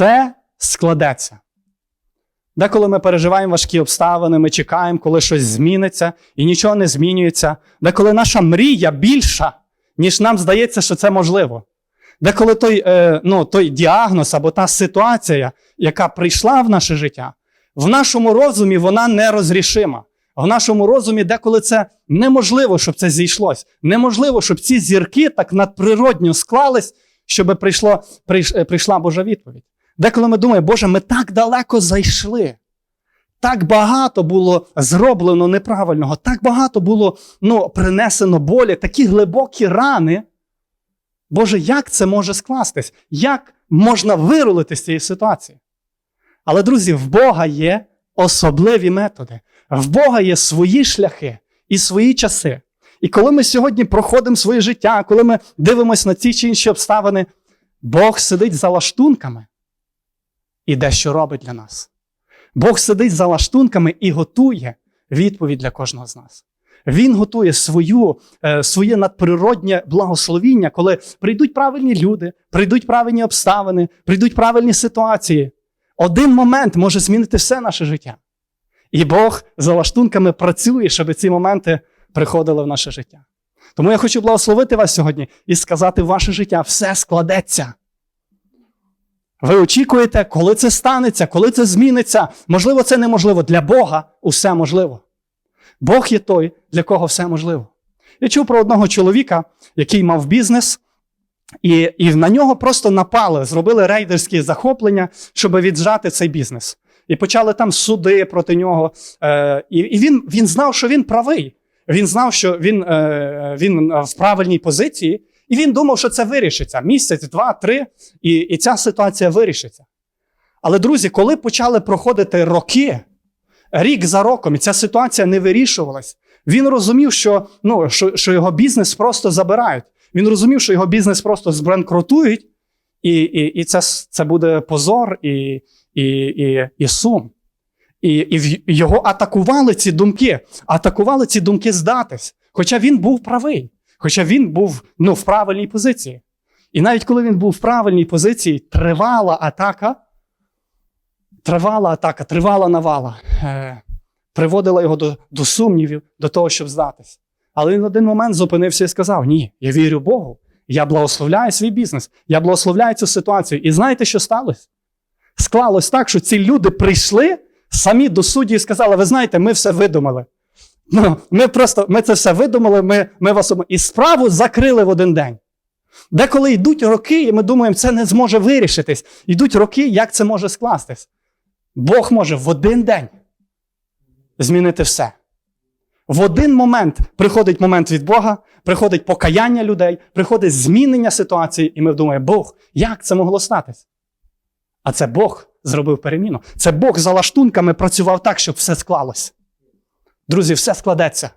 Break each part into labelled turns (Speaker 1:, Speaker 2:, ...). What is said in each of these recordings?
Speaker 1: все складеться. Деколи ми переживаємо важкі обставини, ми чекаємо, коли щось зміниться, і нічого не змінюється. Деколи наша мрія більша, ніж нам здається, що це можливо. Деколи той, е, ну, той діагноз або та ситуація, яка прийшла в наше життя, в нашому розумі вона нерозрішима. В нашому розумі деколи це неможливо, щоб це зійшлось. Неможливо, щоб ці зірки так надприродньо склались, щоб прийшло, прийш, е, прийшла Божа відповідь. Деколи ми думаємо, Боже, ми так далеко зайшли. Так багато було зроблено неправильного, так багато було ну, принесено болі, такі глибокі рани. Боже, як це може скластись? Як можна вирулити з цієї ситуації? Але, друзі, в Бога є особливі методи. В Бога є свої шляхи і свої часи. І коли ми сьогодні проходимо своє життя, коли ми дивимося на ці чи інші обставини, Бог сидить за лаштунками і дещо робить для нас. Бог сидить за лаштунками і готує відповідь для кожного з нас. Він готує свою, е, своє надприроднє благословіння, коли прийдуть правильні люди, прийдуть правильні обставини, прийдуть правильні ситуації. Один момент може змінити все наше життя. І Бог за лаштунками працює, щоб ці моменти приходили в наше життя. Тому я хочу благословити вас сьогодні і сказати, ваше життя все складеться. Ви очікуєте, коли це станеться, коли це зміниться. Можливо, це неможливо. Для Бога усе можливо. Бог є той, для кого все можливо. Я чув про одного чоловіка, який мав бізнес, і і на нього просто напали, зробили рейдерські захоплення, щоб віджати цей бізнес. І почали там суди проти нього. Е, І і він він знав, що він правий. Він знав, що він, е, він в правильній позиції, і він думав, що це вирішиться. Місяць, два, три, і, і ця ситуація вирішиться. Але, друзі, коли почали проходити роки, рік за роком, і ця ситуація не вирішувалась, він розумів, що ну, що, що його бізнес просто забирають. Він розумів, що його бізнес просто збранкрутують, і і, і це це буде позор і і, і, і сум. І, і його атакували ці думки, атакували ці думки здатись. Хоча він був правий, хоча він був ну, в правильній позиції. І навіть коли він був в правильній позиції, тривала атака, тривала атака, тривала навала, е, приводила його до, до сумнівів, до того, щоб здатись. Але він в один момент зупинився і сказав: Ні, я вірю Богу, я благословляю свій бізнес, я благословляю цю ситуацію. І знаєте, що сталося? Склалось так, що ці люди прийшли самі до судді і сказали: ви знаєте, ми все видумали. Ну, Ми просто ми це все видумали, ми ми вас і справу закрили в один день. Деколи йдуть роки, і ми думаємо, це не зможе вирішитись. Йдуть роки, як це може скластись. Бог може в один день змінити все. В один момент приходить момент від Бога, приходить покаяння людей, приходить змінення ситуації, і ми думаємо, Бог, як це могло статись? А це Бог зробив переміну. Це Бог за лаштунками працював так, щоб все склалось. Друзі, все складеться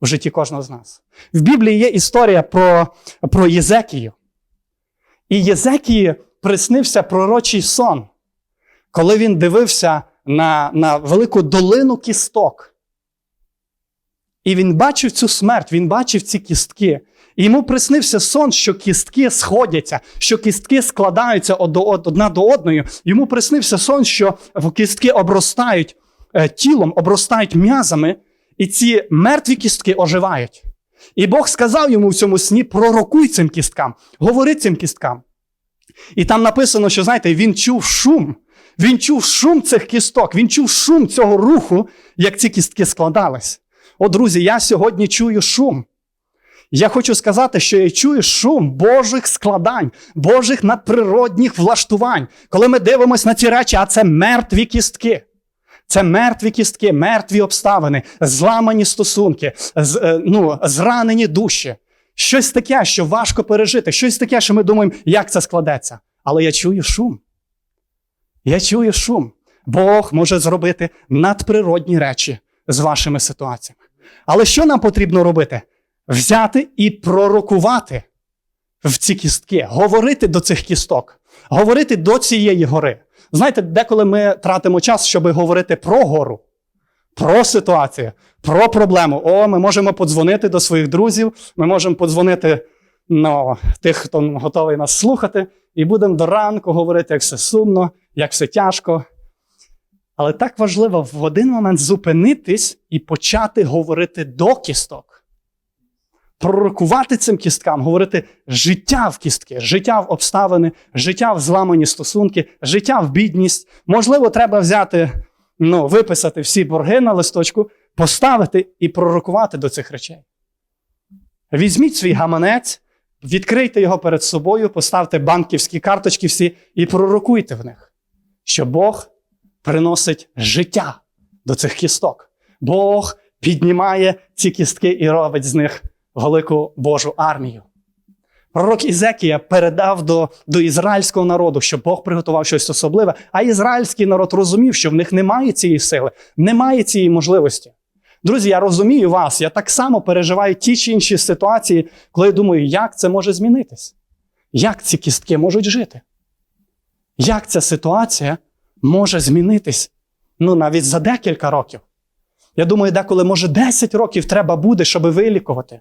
Speaker 1: в житті кожного з нас. В Біблії є історія про про Єзекію. І Єзекії приснився пророчий сон, коли він дивився на, на велику долину кісток. І він бачив цю смерть, він бачив ці кістки. І йому приснився сон, що кістки сходяться, що кістки складаються одна до одної. Йому приснився сон, що кістки обростають тілом, обростають м'язами, і ці мертві кістки оживають. І Бог сказав йому в цьому сні: пророкуй цим кісткам, говори цим кісткам. І там написано, що, знаєте, він чув шум. Він чув шум цих кісток, він чув шум цього руху, як ці кістки складались. О, друзі, я сьогодні чую шум. Я хочу сказати, що я чую шум Божих складань, Божих надприродних влаштувань. Коли ми дивимося на ці речі, а це мертві кістки. Це мертві кістки, мертві обставини, зламані стосунки, з, е, ну, зранені душі. Щось таке, що важко пережити, щось таке, що ми думаємо, як це складеться. Але я чую шум. Я чую шум. Бог може зробити надприродні речі з вашими ситуаціями. Але що нам потрібно робити? Взяти і пророкувати в ці кістки, говорити до цих кісток, говорити до цієї гори. Знаєте, деколи ми тратимо час, щоб говорити про гору, про ситуацію, про проблему. О, ми можемо подзвонити до своїх друзів, ми можемо подзвонити ну, тих, хто готовий нас слухати, і будемо до ранку говорити, як все сумно, як все тяжко. Але так важливо в один момент зупинитись і почати говорити до кісток. Пророкувати цим кісткам, говорити життя в кістки, життя в обставини, життя в зламані стосунки, життя в бідність. Можливо, треба взяти, ну, виписати всі борги на листочку, поставити і пророкувати до цих речей. Візьміть свій гаманець, відкрийте його перед собою, поставте банківські карточки всі і пророкуйте в них, що Бог приносить життя до цих кісток. Бог піднімає ці кістки і робить з них велику Божу армію. Пророк Ізекія передав до, до ізраїльського народу, що Бог приготував щось особливе, а ізраїльський народ розумів, що в них немає цієї сили, немає цієї можливості. Друзі, я розумію вас, я так само переживаю ті чи інші ситуації, коли я думаю, як це може змінитись? Як ці кістки можуть жити? Як ця ситуація може змінитись ну, навіть за декілька років? Я думаю, деколи, може, 10 років треба буде, щоб вилікувати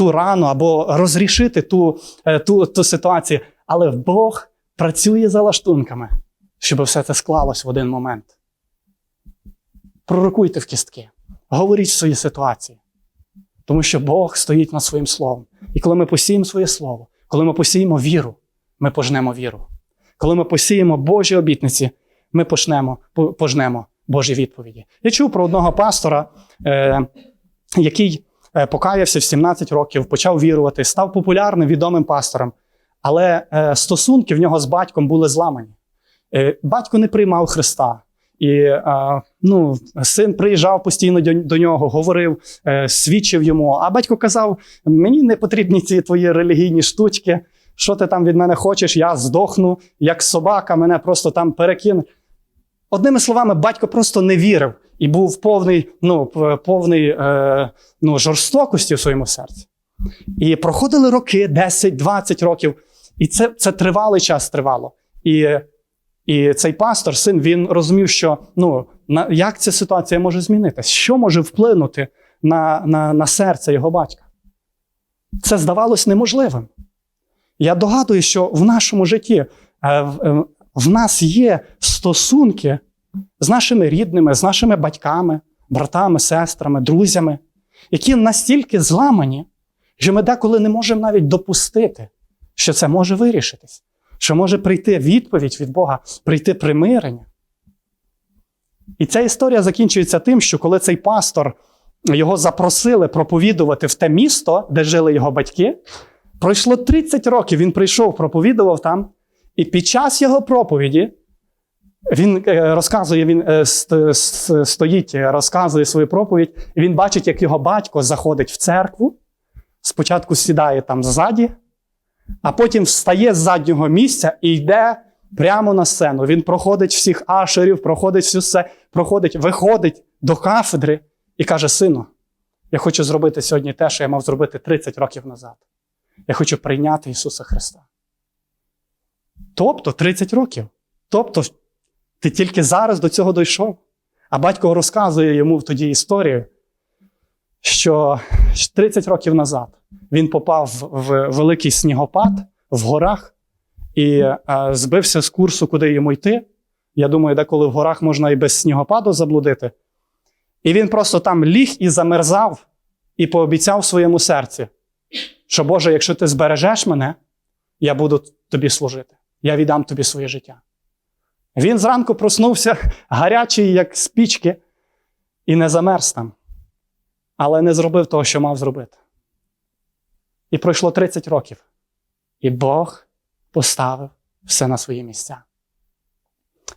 Speaker 1: ту рану або розрішити ту, е, ту, ту ситуацію. Але Бог працює за лаштунками, щоб все це склалось в один момент. Пророкуйте в кістки, говоріть в свої ситуації. Тому що Бог стоїть над своїм словом. І коли ми посіємо своє слово, коли ми посіємо віру, ми пожнемо віру. Коли ми посіємо Божі обітниці, ми почнемо, пожнемо Божі відповіді. Я чув про одного пастора, е, який покаявся в 17 років, почав вірувати, став популярним відомим пастором, але е, стосунки в нього з батьком були зламані. Е, батько не приймав Христа. І е, ну, син приїжджав постійно до, нього, говорив, е, свідчив йому. А батько казав: мені не потрібні ці твої релігійні штучки. Що ти там від мене хочеш? Я здохну, як собака, мене просто там перекине. Одними словами, батько просто не вірив і був повний ну, повний е, ну, жорстокості в своєму серці. І проходили роки, 10-20 років, і це це тривалий час тривало. І і цей пастор, син, він розумів, що ну, на, як ця ситуація може змінитися, що може вплинути на, на, на серце його батька. Це здавалось неможливим. Я догадую, що в нашому житті е, в, в нас є стосунки з нашими рідними, з нашими батьками, братами, сестрами, друзями, які настільки зламані, що ми деколи не можемо навіть допустити, що це може вирішитись, що може прийти відповідь від Бога, прийти примирення. І ця історія закінчується тим, що коли цей пастор його запросили проповідувати в те місто, де жили його батьки, пройшло 30 років, він прийшов, проповідував там, і під час його проповіді він е, розказує, він е, стоїть, розказує свою проповідь, він бачить, як його батько заходить в церкву, спочатку сідає там ззаді, а потім встає з заднього місця і йде прямо на сцену. Він проходить всіх ашерів, проходить всю все, проходить, виходить до кафедри і каже: Сину, я хочу зробити сьогодні те, що я мав зробити 30 років назад. Я хочу прийняти Ісуса Христа. Тобто 30 років. Тобто, ти тільки зараз до цього дійшов. А батько розказує йому тоді історію, що 30 років назад він попав в великий снігопад в горах і збився з курсу, куди йому йти. Я думаю, деколи в горах можна і без снігопаду заблудити. І він просто там ліг і замерзав, і пообіцяв своєму серці, що Боже, якщо ти збережеш мене, я буду тобі служити. Я віддам тобі своє життя. Він зранку проснувся гарячий, як спічки, і не замерз там, але не зробив того, що мав зробити. І пройшло 30 років. І Бог поставив все на свої місця.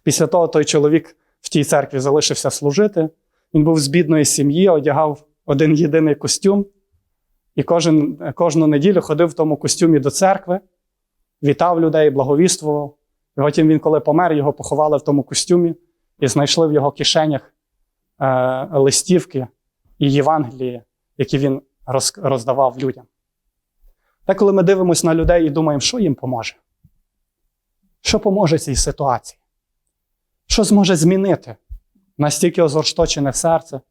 Speaker 1: Після того той чоловік в тій церкві залишився служити. Він був з бідної сім'ї, одягав один єдиний костюм, і кожен, кожну неділю ходив в тому костюмі до церкви, вітав людей, благовіствував. І потім він, коли помер, його поховали в тому костюмі і знайшли в його кишенях е, листівки і Євангелії, які він роз, роздавав людям. Та коли ми дивимося на людей і думаємо, що їм поможе? Що поможе цій ситуації? Що зможе змінити настільки озоршточене серце,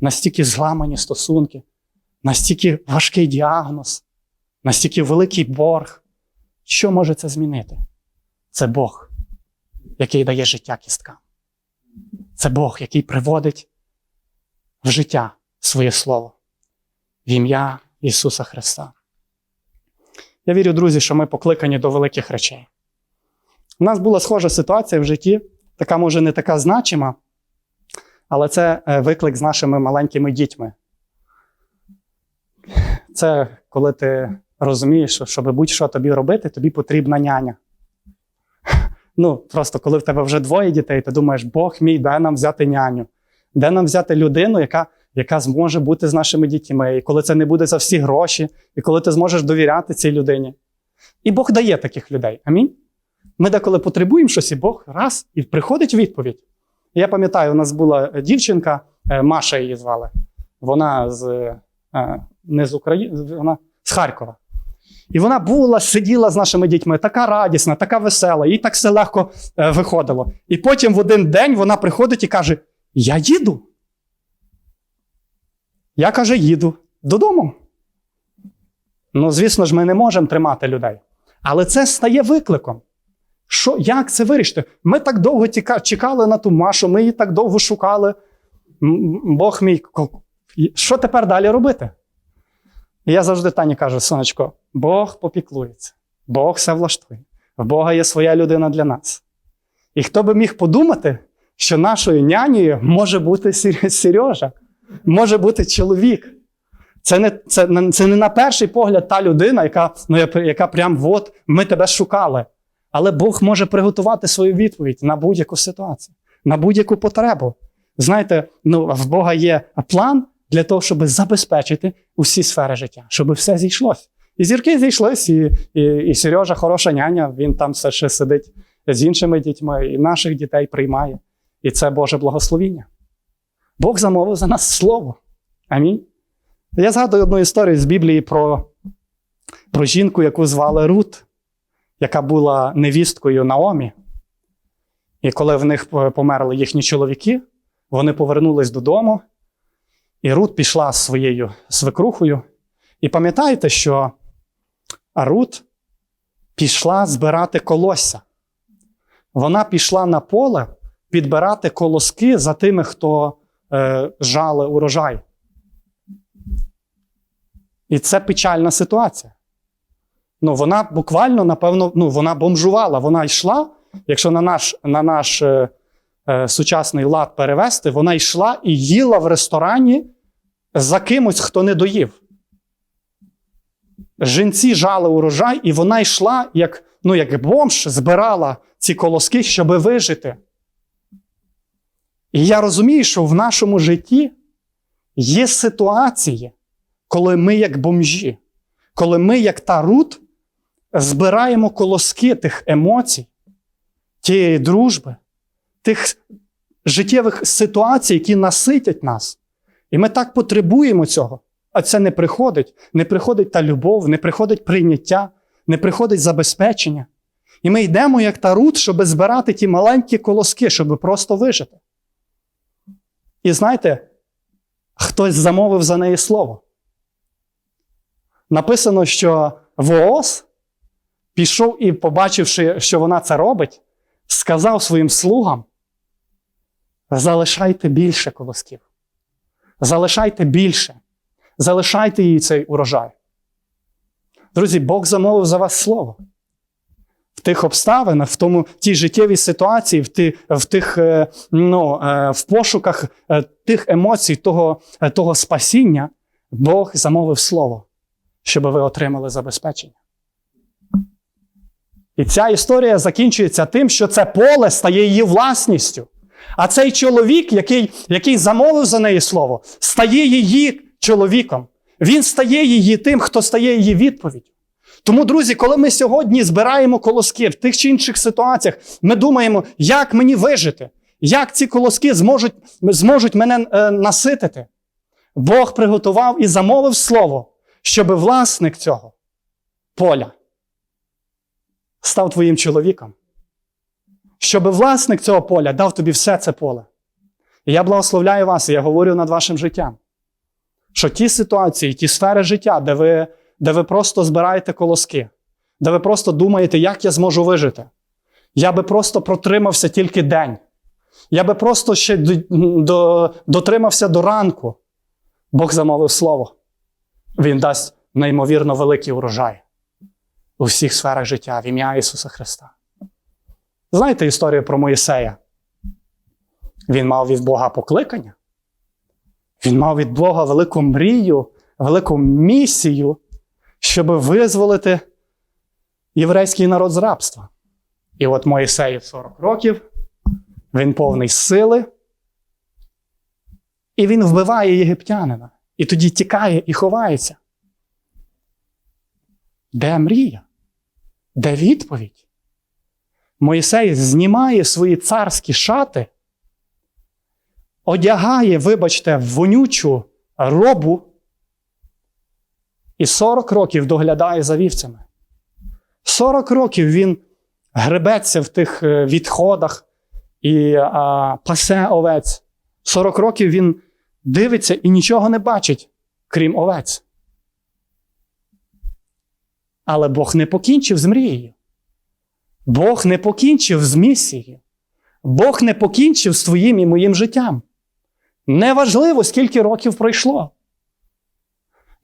Speaker 1: настільки зламані стосунки, настільки важкий діагноз, настільки великий борг, Що може це змінити? Це Бог, який дає життя кісткам. Це Бог, який приводить в життя своє Слово в ім'я Ісуса Христа. Я вірю, друзі, що ми покликані до великих речей. У нас була схожа ситуація в житті, така, може, не така значима, але це е, виклик з нашими маленькими дітьми. Це коли ти розумієш, що щоб будь-що тобі робити, тобі потрібна няня. Ну, просто коли в тебе вже двоє дітей, ти думаєш, Бог мій, де нам взяти няню? Де нам взяти людину, яка, яка зможе бути з нашими дітьми, і коли це не буде за всі гроші, і коли ти зможеш довіряти цій людині. І Бог дає таких людей. Амінь. Ми деколи потребуємо щось, і Бог раз і приходить відповідь. Я пам'ятаю, у нас була дівчинка, е, Маша її звали. Вона з е, не з України, вона з Харкова. І вона була, сиділа з нашими дітьми, така радісна, така весела, їй так все легко е, виходило. І потім в один день вона приходить і каже: Я їду. Я каже, їду додому. Ну, звісно ж, ми не можемо тримати людей. Але це стає викликом. Що, Як це вирішити? Ми так довго тіка, чекали на ту Машу, ми її так довго шукали. Бог мій, що тепер далі робити? І я завжди Тані кажу, сонечко, Бог попіклується, Бог все влаштує. В Бога є своя людина для нас. І хто би міг подумати, що нашою нянею може бути Сережа, може бути чоловік. Це не, це, це не на перший погляд та людина, яка, ну, яка- прям от ми тебе шукали. Але Бог може приготувати свою відповідь на будь-яку ситуацію, на будь-яку потребу. Знаєте, ну, в Бога є план для того, щоб забезпечити усі сфери життя, щоб все зійшлося. І зірки зійшлись, і, і, і Сережа хороша няня, він там все ще сидить з іншими дітьми, і наших дітей приймає. І це Боже благословіння. Бог замовив за нас слово. Амінь. Я згадую одну історію з Біблії про, про жінку, яку звали Рут, яка була невісткою Наомі. І коли в них померли їхні чоловіки, вони повернулись додому, і Рут пішла з своєю свекрухою. І пам'ятаєте, що Рут пішла збирати колосся. Вона пішла на поле підбирати колоски за тими, хто е, жали урожай. І це печальна ситуація. Ну, вона буквально, напевно, ну, вона бомжувала. Вона йшла, якщо на наш, на наш е, е, сучасний лад перевести, вона йшла і їла в ресторані за кимось, хто не доїв. Жінці жали урожай, і вона йшла, як, ну, як бомж, збирала ці колоски, щоб вижити. І я розумію, що в нашому житті є ситуації, коли ми, як бомжі, коли ми, як та Рут, збираємо колоски тих емоцій, тієї дружби, тих життєвих ситуацій, які наситять нас. І ми так потребуємо цього. А це не приходить. Не приходить та любов, не приходить прийняття, не приходить забезпечення. І ми йдемо, як та Рут, щоб збирати ті маленькі колоски, щоб просто вижити. І знаєте, хтось замовив за неї слово. Написано, що Воос пішов і, побачивши, що вона це робить, сказав своїм слугам: залишайте більше колосків. Залишайте більше. Залишайте їй цей урожай. Друзі, Бог замовив за вас слово. В тих обставинах, в тому тій життєвій ситуації, в ті, в тих е, ну, е, в пошуках е, тих емоцій, того, того спасіння, Бог замовив слово, щоб ви отримали забезпечення. І ця історія закінчується тим, що це поле стає її власністю. А цей чоловік, який, який замовив за неї слово, стає її чоловіком. Він стає її тим, хто стає її відповіддю. Тому, друзі, коли ми сьогодні збираємо колоски в тих чи інших ситуаціях, ми думаємо, як мені вижити, як ці колоски зможуть, зможуть мене е, наситити. Бог приготував і замовив слово, щоб власник цього поля став твоїм чоловіком. Щоб власник цього поля дав тобі все це поле. І я благословляю вас, і я говорю над вашим життям, що ті ситуації, ті сфери життя, де ви, де ви просто збираєте колоски, де ви просто думаєте, як я зможу вижити. Я би просто протримався тільки день. Я би просто ще до, до, дотримався до ранку. Бог замовив слово. Він дасть неймовірно великий урожай у всіх сферах життя в ім'я Ісуса Христа. Знаєте історію про Моїсея? Він мав від Бога покликання. Він мав від Бога велику мрію, велику місію, щоб визволити єврейський народ з рабства. І от Моїсею 40 років, він повний сили, і він вбиває єгиптянина. І тоді тікає і ховається. Де мрія? Де відповідь? Моїсей знімає свої царські шати, одягає, вибачте, вонючу робу і 40 років доглядає за вівцями. 40 років він гребеться в тих е, відходах і а, пасе овець. 40 років він дивиться і нічого не бачить, крім овець. Але Бог не покінчив з мрією. Бог не покінчив з місією. Бог не покінчив з твоїм і моїм життям. Неважливо, скільки років пройшло.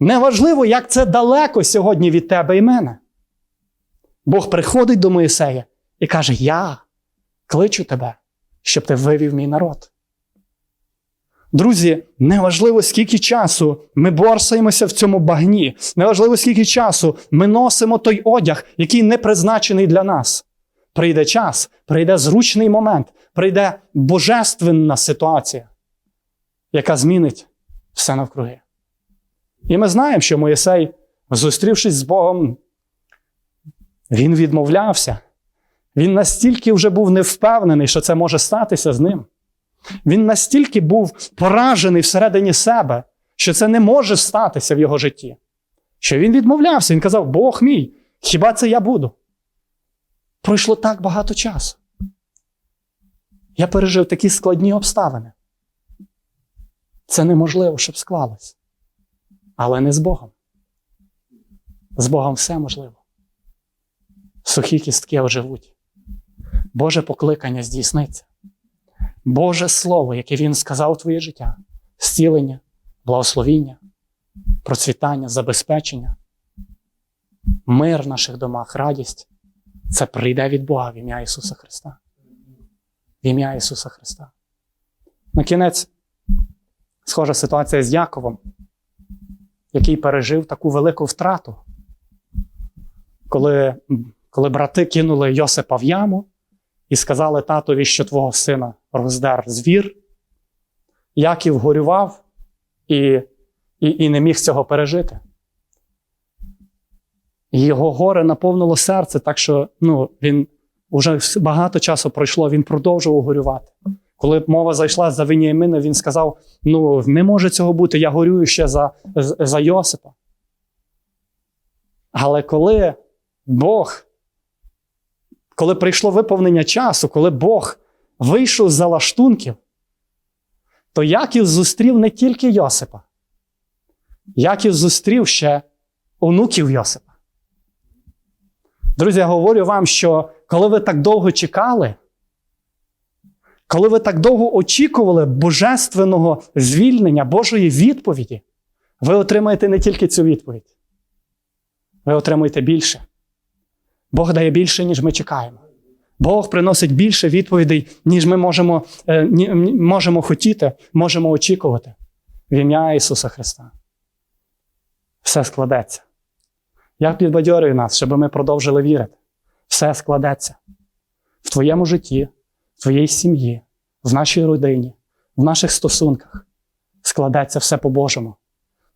Speaker 1: Неважливо, як це далеко сьогодні від тебе і мене. Бог приходить до Моїсея і каже: Я кличу тебе, щоб ти вивів мій народ. Друзі, неважливо, скільки часу ми борсаємося в цьому багні, неважливо, скільки часу ми носимо той одяг, який не призначений для нас. Прийде час, прийде зручний момент, прийде божественна ситуація, яка змінить все навкруги. І ми знаємо, що Моїсей, зустрівшись з Богом, він відмовлявся. Він настільки вже був невпевнений, що це може статися з ним. Він настільки був поражений всередині себе, що це не може статися в його житті. Що він відмовлявся, він казав: Бог мій, хіба це я буду? Пройшло так багато часу. Я пережив такі складні обставини. Це неможливо, щоб склалось. Але не з Богом. З Богом все можливо. Сухі кістки оживуть. Боже покликання здійсниться. Боже Слово, яке Він сказав у твоє життя, зцілення, благословіння, процвітання, забезпечення, мир в наших домах, радість це прийде від Бога в ім'я Ісуса Христа. В ім'я Ісуса Христа. На кінець, схожа ситуація з Яковом, який пережив таку велику втрату, коли, коли брати кинули Йосипа в яму і сказали татові, що твого сина роздер звір. Яків горював і, і, і не міг цього пережити. Його горе наповнило серце, так що ну, він вже багато часу пройшло, він продовжував горювати. Коли мова зайшла за Веніамина, він сказав: ну, не може цього бути, я горюю ще за, за Йосипа. Але коли Бог, коли прийшло виповнення часу, коли Бог вийшов за лаштунків, то Яків зустрів не тільки Йосипа, Яків зустрів ще онуків Йосипа. Друзі, я говорю вам, що коли ви так довго чекали, коли ви так довго очікували божественного звільнення, Божої відповіді, ви отримаєте не тільки цю відповідь, ви отримуєте більше. Бог дає більше, ніж ми чекаємо. Бог приносить більше відповідей, ніж ми можемо, е, можемо хотіти, можемо очікувати. В ім'я Ісуса Христа. Все складеться. Я підбадьорюю нас, щоб ми продовжили вірити. Все складеться в твоєму житті, в сім'ї, в нашій родині, в наших стосунках. Складеться все по-божому.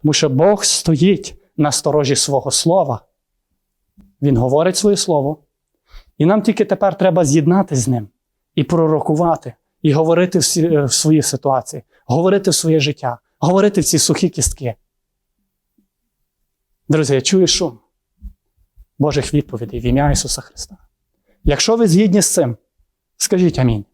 Speaker 1: Тому що Бог стоїть на сторожі свого слова. Він говорить своє слово. І нам тільки тепер треба з'єднатися з ним і пророкувати, і говорити сі, в свої ситуації, говорити в своє життя, говорити в ці сухі кістки. Друзі, я чую шум Божих відповідей в ім'я Ісуса Христа. Якщо ви згідні з цим, скажіть амінь.